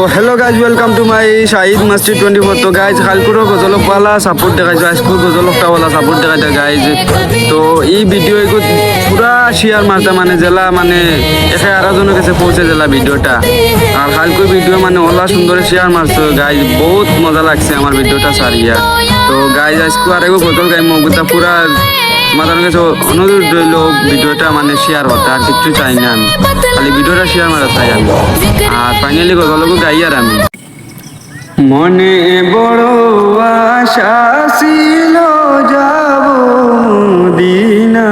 তো hello guys welcome to my Shahid Masjid twenty four তো guys খালকুরো গজলক পালা সাপোর্ট দেখাইছো আজকুর গজলকটা ওলা সাপোর্ট দেখাইছে গাইজ তো এই ভিডিও এগো পুরা শেয়ার মারতে মানে জেলা মানে একে আরেকজনের কাছে পৌঁছে জেলা ভিডিওটা। আর খালকুর ভিডিও মানে ওলা সুন্দর শেয়ার মারছো গাইজ বহুত মজা লাগছে আমার ভিডিওটা সারিয়া। তো গাইজ আজকু আর এগো গজল গাই মগুতা পুরা তোমাদের কাছে অনুরোধ রইল, ভিডিওটা মানে শেয়ার হতে, আর কিচ্ছু চাই না আমি। খালি ভিডিওটা শেয়ার মারা চাই আমি। আর ফাইনালি গজলকে গাই আর আমি। মনে বড় আশা ছিল, যাব দিনা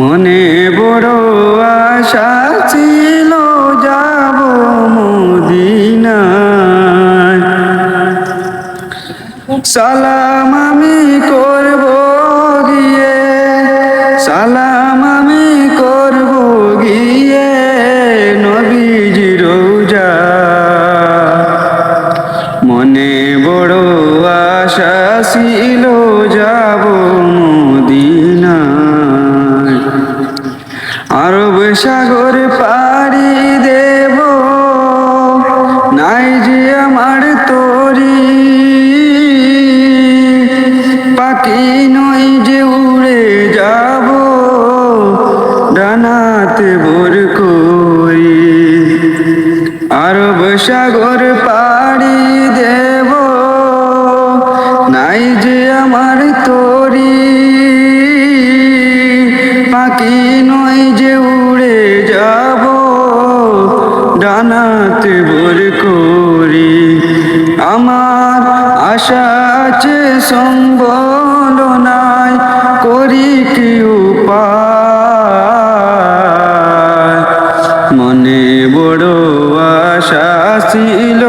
মনে বড় আশা ছিল, যাব মদিনা সালাম আমি মনে বড় আশা ছিল যাব মদিনায়। আরব সাগর পাড়ি দেব, নাই যে আমার তরি। পাখি নই যে উড়ে যাব, ডানাতে ভোর করি। আরব সাগর পাড়ি নাই যে আমার তরি। পাখি নয় যে উড়ে যাব, ডানাতে ভোর করি। আমার আশা আছে সম্বল নাই করি কি উপায়? মনে বড় আশা ছিল